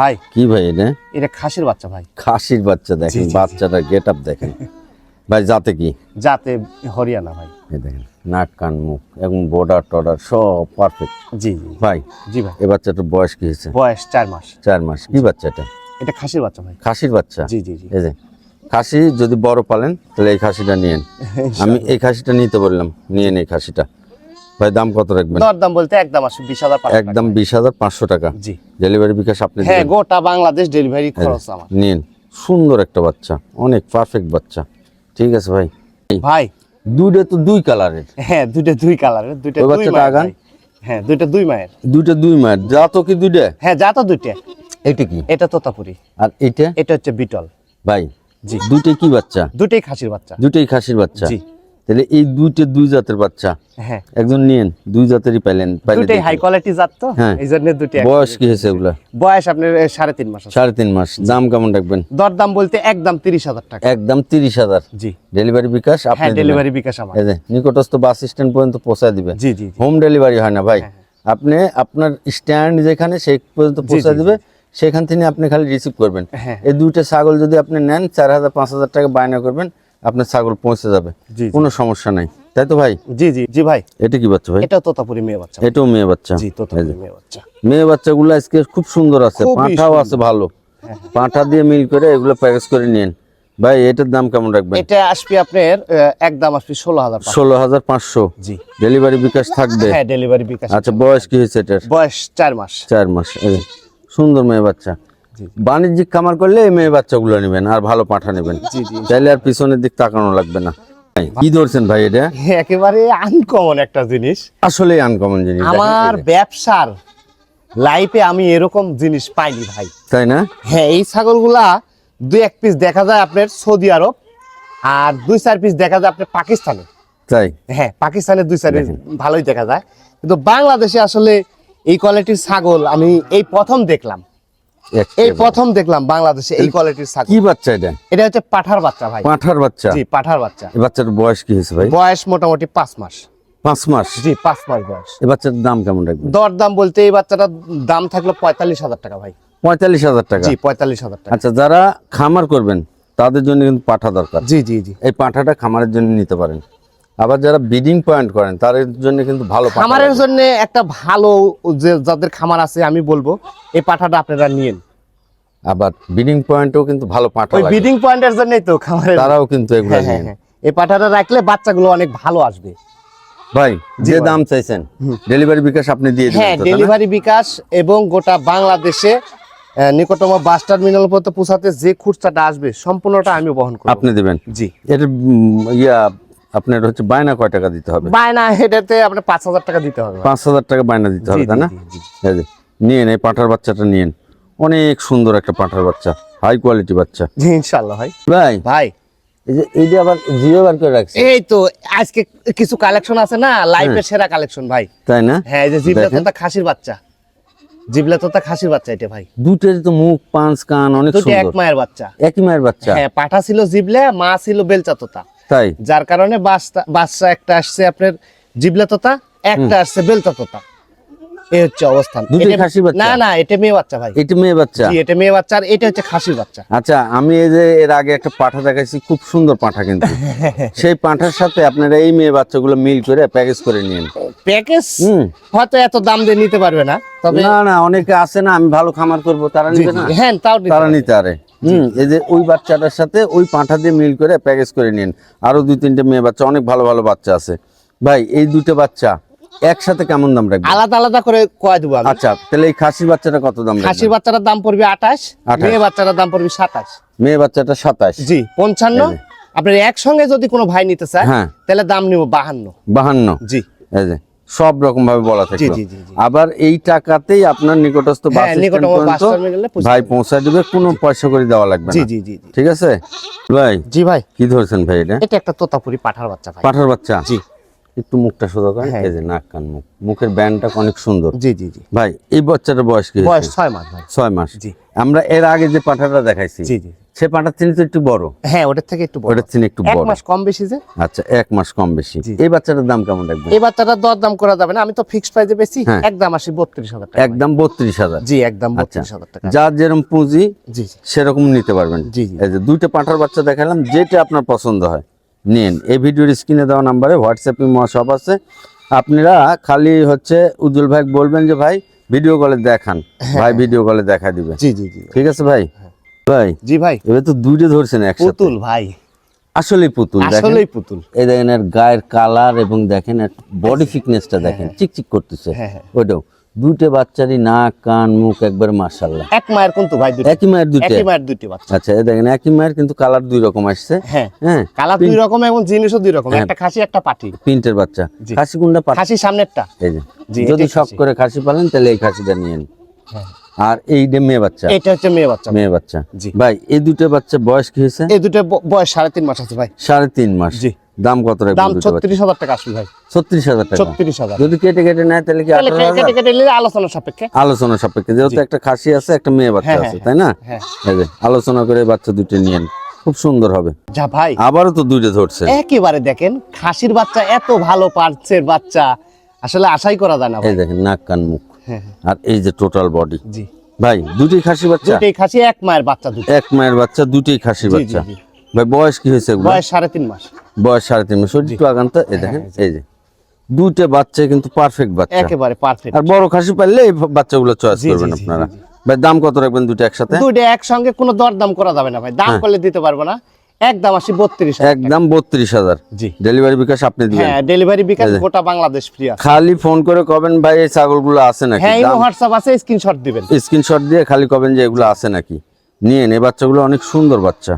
ভাই কি ভাই এটা? এটা খাসির বাচ্চা ভাই। খাসির বাচ্চা দেখেন। বাচ্চাটা গেট আপ দেখেন। ভাই যাতে কি? যাতে হরিয়ানা ভাই। দেখেন নাক কান মুখ এবং বর্ডার টর্ডার সব পারফেক্ট জি জি। ভাই জি ভাই। এ বাচ্চাটার বয়স কি হয়েছে? বয়স চার মাস। চার মাস। কি বাচ্চা এটা? এটা খাসির বাচ্চা ভাই। খাসির বাচ্চা? জি জি জি। এই যে খাসি যদি বড় পালেন তাহলে এই খাসিটা নিয়েন। আমি এই খাসিটা নিতে বললাম নিয়েন এই খাসিটা। ভাই দাম কত রাখবেন? দরদাম বলতে একদম আসবে বিশ হাজার একদম বিশ হাজার পাঁচশো টাকা। জি। ডেলিভারি বিকাশ আপনি হ্যাঁ গোটা বাংলাদেশ ডেলিভারি খরচ আমার। নিন সুন্দর একটা বাচ্চা অনেক পারফেক্ট বাচ্চা। ঠিক আছে ভাই? ভাই। দুইটা তো দুই কালারের হ্যাঁ দুইটা দুই কালারের দুইটা বাচ্চাটা আগান। হ্যাঁ দুইটা দুই মায়ের। দুইটা দুই মায়ের যা তো কি দুইটা? হ্যাঁ যা তো দুইটা। এটা কি? এটা তোতাপুরি। আর এটা? এটা হচ্ছে বিটল। ভাই জি। দুইটাই কি বাচ্চা? দুইটাই খাসির বাচ্চা। দুইটাই খাসির বাচ্চা? জি। তাহলে এই দুইটা দুই জাতের বাচ্চা। হ্যাঁ। একজন নিয়েন দুই জাতেরই পাইলেন দুইটাই হাই কোয়ালিটি জাত তো? হ্যাঁ। এই জন্য দুইটা বয়স কি হয়েছে এগুলা বয়স আপনার সাড়ে তিন মাস আছে। সাড়ে তিন মাস। দাম কেমন রাখবেন? দর দাম বলতে একদম তিরিশ হাজার টাকা। একদম তিরিশ হাজার। জি। ডেলিভারি বিকাশ আপনি হ্যাঁ ডেলিভারি বিকাশ আমার। নিকটস্থ বাস স্ট্যান্ড পর্যন্ত পৌঁছায় দিবেন জি জি হোম ডেলিভারি হয় না ভাই। আপনি আপনার স্ট্যান্ড যেখানে সেই পর্যন্ত পৌঁছে দিবে। সেখান থেকে আপনি খালি রিসিভ করবেন। হ্যাঁ। এই দুইটা ছাগল যদি আপনি নেন চার হাজার পাঁচ হাজার টাকা বায়না করবেন। আপনার ছাগল পৌঁছে যাবে। কোনো সমস্যা নাই। তাই তো ভাই? জি জি জি ভাই। এটা কি বাচ্চা ভাই? এটা তোতাপুরি মেয়ে বাচ্চা। এটাও মেয়ে বাচ্চা। জি তোতাপুরি। মেয়ে বাচ্চা। মেয়ে বাচ্চাগুলো আজকে খুব সুন্দর আছে পাঁঠাও আছে ভালো। পাঁঠা দিয়ে মিল করে এগুলো প্যাকেজ করে নিন ভাই এটার দাম কেমন রাখবেন? এটা আসবে আপনার এক দাম আসবে ষোলো হাজার। ষোলো হাজার পাঁচশো। জি। ডেলিভারি বিকাশ থাকবে? হ্যাঁ ডেলিভারি বিকাশ আচ্ছা বয়স কি হয়েছে এটার? বয়স চার মাস। চার মাস সুন্দর মেয়ে বাচ্চা। বাণিজ্যিক খামার করলে এই মেয়ে বাচ্চাগুলো নেবেন আর ভালো পাঠা নেবেন। জি, জি। আর পিছনের দিক তাকানো লাগবে না। কি ধরছেন ভাই এটা? একেবারে আনকমন একটা জিনিস। আসলে আনকমন জিনিস আমার ব্যবসার লাইফে আমি এরকম জিনিস পাইনি ভাই। তাই না? হ্যাঁ এই ছাগলগুলা দুই এক পিস দেখা যায় আপনার সৌদি আরব আর দুই চার পিস দেখা যায় আপনার পাকিস্তানে। তাই? হ্যাঁ পাকিস্তানের দুই চার পিস ভালোই দেখা যায়। কিন্তু বাংলাদেশে আসলে এই কোয়ালিটির ছাগল আমি এই প্রথম দেখলাম। এই প্রথম দেখলাম বাংলাদেশে এই কোয়ালিটির ছাগল। কি বাচ্চা এটা? এটা হচ্ছে পাঠার বাচ্চা ভাই। পাঠার বাচ্চা? জি পাঠার বাচ্চা। এই বাচ্চার বয়স কি হয়েছে ভাই? বয়স মোটামুটি পাঁচ মাস। পাঁচ মাস? জি পাঁচ মাস বয়স। এই বাচ্চার দাম কেমন রাখবেন? দর দাম বলতে এই বাচ্চাটার দাম থাকল পঁয়তাল্লিশ হাজার টাকা ভাই। পঁয়তাল্লিশ হাজার টাকা? জি পঁয়তাল্লিশ হাজার টাকা। আচ্ছা যারা খামার করবেন তাদের জন্য কিন্তু পাঠা দরকার। জি জি জি। এই পাঠাটা খামারের জন্য নিতে পারেন। আবার যারা বিডিং পয়েন্ট করেন তাদের জন্য কিন্তু ভালো খামারের জন্য একটা ভালো যে যাদের খামার আছে আমি বলব এই পাঠাটা আপনারা নিয়েন। আবার বিডিং পয়েন্টও কিন্তু ভালো পাঠা ওই ব্রিডিং পয়েন্টের জন্যই তো খামারের তারাও কিন্তু এগুলো হ্যাঁ, হ্যাঁ, নিয়ে হ্যাঁ। এই পাঠাটা রাখলে বাচ্চাগুলো অনেক ভালো আসবে। ভাই যে দাম চাইছেন ডেলিভারি বিকাশ আপনি দিয়ে হ্যাঁ দিবেন না? ডেলিভারি বিকাশ এবং গোটা বাংলাদেশে নিকটতম বাস টার্মিনাল পর্যন্ত পৌঁছাতে যে খুচরাটা আসবে সম্পূর্ণটা আমি বহন করব। আপনি দিবেন? জি। উম, ইয়া আপনার হচ্ছে বায়না কয় টাকা দিতে হবে? বায়না এটাতে আপনার পাঁচ হাজার টাকা দিতে হবে। পাঁচ হাজার টাকা বায়না দিতে হবে তাই না? জি, এই পাঠার বাচ্চাটা নিয়েন। অনেক সুন্দর একটা পাঠার বাচ্চা হাই কোয়ালিটি বাচ্চা। জি ইনশাল্লাহ ভাই। ভাই ভাই। এই যে আবার বার করে রাখছে এই তো আজকে কিছু কালেকশন আছে না লাইফের সেরা কালেকশন ভাই। তাই না? হ্যাঁ এই যে জিবলা। তোতা খাসির বাচ্চা। জিবলা তোতা খাসির বাচ্চা এটা ভাই। দুটের তো মুখ পাঁচ কান অনেক দুটো এক মায়ের বাচ্চা। একই মায়ের বাচ্চা? হ্যাঁ পাঠা ছিল জিবলা মা ছিল বেলচা তোতা। তাই? যার কারণে বাচ্চা একটা আসছে আপনার জিবলা তোতা একটা আসছে বেলচা তোতা। এই হচ্ছে অবস্থান? না না এটা মেয়ে বাচ্চা ভাই। এটা মেয়ে বাচ্চা? এটা মেয়ে বাচ্চা আর এটা হচ্ছে খাসির বাচ্চা। আচ্ছা আমি এই যে এর আগে একটা পাঠা দেখাইছি খুব সুন্দর পাঠা কিন্তু। সেই পাঠার সাথে আপনারা এই মেয়ে বাচ্চাগুলো মিল করে প্যাকেজ করে নিন প্যাকেজ? হয়তো এত দাম দিয়ে নিতে পারবে না তবে না না অনেকে আছে না আমি ভালো খামার করব তারা নিবে না? হ্যাঁ তাও তারা নিতে পারে। হুম এই যে ওই বাচ্চাটার সাথে ওই পাঁঠা দিয়ে মিল করে প্যাকেজ করে নিন। আরও দুই তিনটে মেয়ে বাচ্চা অনেক ভালো ভালো বাচ্চা আছে। ভাই এই দুটো বাচ্চা একসাথে কেমন দাম রাখবেন? আলাদা আলাদা করে কয় দেবো আচ্ছা তাহলে এই খাসির বাচ্চাটা কত দাম খাসির বাচ্চাটার দাম পড়বে আঠাশ 28 মেয়ে বাচ্চাটার দাম পড়বে সাতাশ। মেয়ে বাচ্চাটা সাতাশ। জি পঞ্চান্ন। আপনার একসঙ্গে যদি কোনো ভাই নিতে চায় হ্যাঁ। তাহলে দাম নিব বাহান্ন। বাহান্ন। জি। এই যে। সব রকম ভাবে বলা জি। আবার এই টাকাতেই আপনার নিকটস্থ বাস হ্যাঁ, ভাই পৌঁছায় দেবে কোনো পয়সা করে দেওয়া লাগবে জি জি জি জি। ঠিক আছে? ভাই জি ভাই। কি ধরছেন ভাই এটা? এটা একটা তোতাপুরি পাঠার বাচ্চা ভাই। পাঠার বাচ্চা? জি। একটু মুখটা সোজা করেন। হ্যাঁ। এই যে নাক কান মুখ। মুখের ব্যান্ডটা অনেক সুন্দর। জি জি জি। ভাই এই বাচ্চাটার বয়স কি বয়স হয়েছে? ছয় মাস ভাই। ছয় মাস। জি। আমরা এর আগে যে পাঠাটা দেখাইছি জি জি। সে পাঁঠার থেকে তো একটু বড়। হ্যাঁ ওটার থেকে একটু বড়। ওটার থেকে একটু এক মাস কম বেশি যে? আচ্ছা এক মাস কম বেশি। এই বাচ্চাটার দাম কেমন রাখবেন? এই বাচ্চাটার দর দাম করা যাবে না। আমি তো ফিক্সড প্রাইসে বেশি হ্যাঁ। একদম আসি বত্রিশ হাজার টাকা। একদম বত্রিশ হাজার। জি একদম আচ্ছা। বত্রিশ হাজার টাকা। যার যেরকম পুঁজি জি সেরকম নিতে পারবেন। জি। এই যে দুইটা পাঁঠার বাচ্চা দেখালাম যেটা আপনার পছন্দ হয় নিন। এই ভিডিওর স্ক্রিনে দেওয়া নাম্বারে হোয়াটসঅ্যাপ ইমো সব আছে। আপনারা খালি হচ্ছে উজ্জ্বল ভাই বলবেন যে ভাই ভিডিও কলে দেখান। ভাই ভিডিও কলে দেখা দিবে। জি জি জি। ঠিক আছে ভাই? ভাই জি ভাই। এবার তো দুইটা ধরছেন একসাথে। পুতুল ভাই। আসলে পুতুল আসলেই পুতুল। এই দেখেন এর গায়ের কালার এবং দেখেন বডি ফিটনেসটা দেখেন চিকচিক করতেছে। হ্যাঁ, হ্যাঁ। ওইটাও। দুইটা বাচ্চারই নাক কান মুখ একবার এক মায়ের কিন্তু ভাই দুটো একই মায়ের দুইটা? একই মায়ের দুটি বাচ্চা। আচ্ছা এই দেখেন একই মায়ের কিন্তু কালার দুই রকম আসছে। হ্যাঁ। হ্যাঁ কালার দুই রকম এবং জিনিসও দুই রকম। একটা খাসি একটা পাটি। প্রিন্টের বাচ্চা। খাসি কোনটা পাঠা খাসি সামনেরটা। এই যে। যদি শখ করে খাসি পালেন তাহলে এই খাসিটা নিয়েন হ্যাঁ। আর এই মেয়ে বাচ্চা। এটা হচ্ছে মেয়ে বাচ্চা। মেয়ে বাচ্চা। জি। ভাই এই দুটো বাচ্চা বয়স কি হয়েছে? এই দুটো বয়স সাড়ে তিন মাস আছে ভাই। সাড়ে তিন মাস। জি। দাম কত দাম রাখবেন দুটো বাচ্চা? ছত্রিশ হাজার টাকা আসবে ভাই। ছত্রিশ হাজার টাকা। ছত্রিশ হাজার। যদি কেটে কেটে নেয় তাহলে কি তাহলে আঠারো কেটে কেটে নিলে আলোচনা সাপেক্ষে। আলোচনা সাপেক্ষে। যেহেতু একটা খাসি আছে একটা মেয়ে বাচ্চা হ্যাঁ, আছে হ্যাঁ, তাই না? হ্যাঁ। এই আলোচনা করে বাচ্চা দুটো নিয়েন খুব সুন্দর হবে। যা ভাই। আবারও তো দুইটা ধরছে। একেবারে দেখেন খাসির বাচ্চা এত ভালো পার্সের বাচ্চা। আসলে আশাই করা যায় না ভাই। এই দেখেন নাক কান মুখ। আর এই যে টোটাল বডি জি। ভাই দুটোই খাসি বাচ্চা? দুটোই খাসি এক মায়ের বাচ্চা দুটো। এক মায়ের বাচ্চা দুটোই খাসি বাচ্চা। ভাই বয়স কি হয়েছে বয়স সাড়ে তিন মাস। বয়স সাড়ে তিন মাস। একটু আগান তো এই দেখেন এই যে। দুইটা বাচ্চা কিন্তু পারফেক্ট বাচ্চা। একেবারে পারফেক্ট আর বড় খাসি পারলে এই বাচ্চাগুলো চয়েস করবেন আপনারা। ভাই দাম কত রাখবেন দুটো একসাথে? দুইটা একসঙ্গে কোনো দরদাম করা যাবে না ভাই। দাম হ্যাঁ। করলে দিতে পারব না। একদম আসি বত্রিশ একদম বত্রিশ হাজার। জি। ডেলিভারি বিকাশ আপনি দিবেন। হ্যাঁ ডেলিভারি বিকাশ গোটা বাংলাদেশ ফ্রি আছে। খালি ফোন করে কবেন ভাই এই ছাগলগুলো আছে নাকি? হ্যাঁ হোয়াটসঅ্যাপ আছে স্ক্রিনশট দিবেন। স্ক্রিনশট দিয়ে খালি কবেন যে এগুলো আছে নাকি? নিয়ে এই বাচ্চাগুলো অনেক সুন্দর বাচ্চা।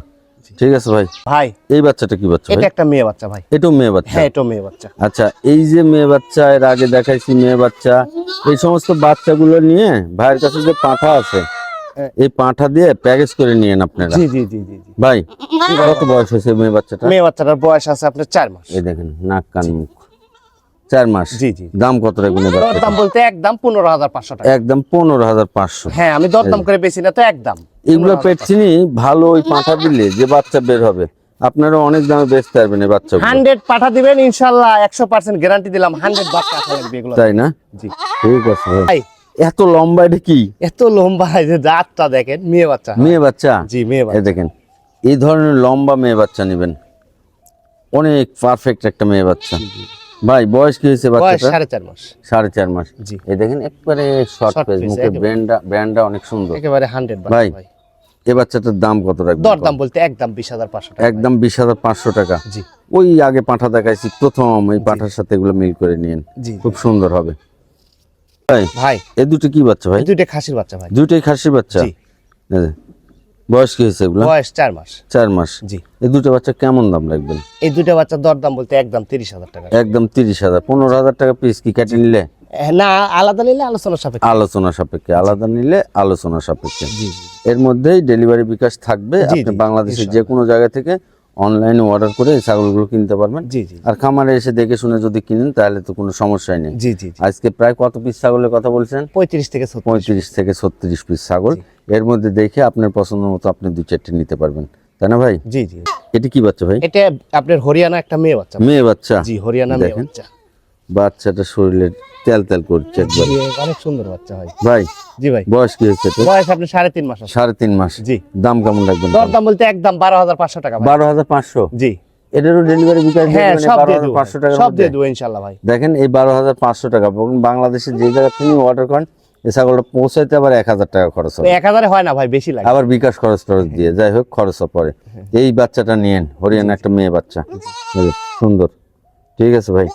ঠিক আছে ভাই। ভাই এই বাচ্চাটা কি বাচ্চা এটা একটা মেয়ে বাচ্চা ভাই। এটাও মেয়ে বাচ্চা? হ্যাঁ এটা মেয়ে বাচ্চা। আচ্ছা এই যে মেয়ে বাচ্চা এর আগে দেখাইছি মেয়ে বাচ্চা। এই সমস্ত বাচ্চাগুলো নিয়ে ভাইয়ের কাছে যে পাঁঠা আছে এই পাঁঠা দিয়ে প্যাকেজ করে নিয়েন আপনারা। জি জি জি জি ভাই কত বয়স হয়েছে মেয়ে বাচ্চাটা মেয়ে বাচ্চাটার বয়স আছে আপনার চার মাস। এই দেখেন নাক কান মুখ। চার মাস। জি জি। দাম কত রাখবেন দরদাম বলতে একদম পনেরো হাজার পাঁচশো টাকা। একদম পনেরো হাজার পাঁচশো। হ্যাঁ আমি দরদাম করে বেশি না তো একদম। এগুলো পেটচিনি ভালো ওই পাঁঠা দিলে যে বাচ্চা বের হবে আপনারা অনেক দামে বেচতে পারবেন এই বাচ্চাগুলো। হান্ড্রেড পাঠা দিবেন ইনশাল্লাহ একশো পার্সেন্ট গ্যারান্টি দিলাম হান্ড্রেড বাচ্চা আসা লাগবে এগুলো। তাই না? জি। ঠিক আছে ভাই। এত লম্বা এটা কি? এত লম্বা যে দাঁতটা দেখেন মেয়ে বাচ্চা। মেয়ে বাচ্চা? জি মেয়ে বাচ্চা। দেখেন এই ধরনের লম্বা মেয়ে বাচ্চা নেবেন। অনেক পারফেক্ট একটা মেয়ে বাচ্চা। ভাই বয়স কি হয়েছে বাচ্চাটা সাড়ে চার মাস। সাড়ে চার মাস। জি। এই দেখেন একবারে শর্ট পেজ মুখে একেবারে। ব্র্যান্ডটা ব্র্যান্ডটা অনেক সুন্দর। একেবারে হান্ড্রেড ভাই, ভাই। এই বাচ্চাটার দাম কত রাখবেন? দরদাম বলতে একদম বিশ হাজার পাঁচশো টাকা একদম বিশ হাজার পাঁচশো টাকা। জি। ওই আগে পাঁঠা দেখাইছি প্রথম এই পাঁঠার সাথে এগুলো মিল করে নিন। জি। খুব সুন্দর হবে। ভাই ভাই। এই দুটো কি বাচ্চা ভাই? দুইটা খাসির বাচ্চা ভাই। দুটোই খাসি বাচ্চা। বয়স কি হয়েছে এগুলো? বয়স চার মাস। চার মাস। জি। এই দুটো বাচ্চা কেমন দাম রাখবেন? এই দুইটা বাচ্চার দরদাম বলতে একদম তিরিশ হাজার টাকা। একদম তিরিশ হাজার। পনেরো হাজার টাকা পিস কি কেটে নিলে? না আলাদা নিলে আলোচনা সাপেক্ষে। আলোচনা সাপেক্ষে। আলাদা নিলে আলোচনা সাপেক্ষে। এর মধ্যেই ডেলিভারি বিকাশ থাকবে। আপনি বাংলাদেশের যে কোনো জায়গা থেকে অনলাইনে অর্ডার করে এই ছাগলগুলো কিনতে পারবেন। জি জি আর খামারে এসে দেখে শুনে যদি কিনেন তাহলে তো কোনো সমস্যাই নেই। জি জি আজকে প্রায় কত পিস ছাগলের কথা বলছেন? পঁয়ত্রিশ থেকে পঁয়ত্রিশ থেকে ছত্রিশ পিস ছাগল। এর মধ্যে দেখে আপনার পছন্দ মতো আপনি দু চারটে নিতে পারবেন। তাই না ভাই? জি জি। এটি কি বাচ্চা ভাই? এটা আপনার হরিয়ানা একটা মেয়ে বাচ্চা। মেয়ে বাচ্চা। জি হরিয়ানা মেয়ে। বাচ্চা। বাচ্চাটা শরীরে তেল তেল করছে একবার অনেক সুন্দর বাচ্চা হয়। ভাই জি ভাই। বয়স কি হচ্ছে? বয়স আপনি সাড়ে তিন মাস সাড়ে তিন মাস। জি। দাম কেমন রাখবেন দরদাম বলতে একদম বারো হাজার পাঁচশো টাকা বারো হাজার পাঁচশো? জি। এটারও ডেলিভারি বিকাশ হ্যাঁ সব দিয়ে দেবো পাঁচশো। টাকার সব দিয়ে দেবো ইনশাল্লাহ ভাই। দেখেন এই বারো হাজার পাঁচশো টাকা এবং বাংলাদেশের যে জায়গা থেকে অর্ডার করেন এই ছাগলটা পৌঁছাইতে আবার এক হাজার টাকা খরচ হবে। এক হাজারে হয় না ভাই বেশি লাগে। আবার বিকাশ খরচ টরচ দিয়ে যাই হোক খরচ পরে। এই বাচ্চাটা নিয়েন হরিয়ানা একটা মেয়ে বাচ্চা। সুন্দর। ঠিক আছে ভাই।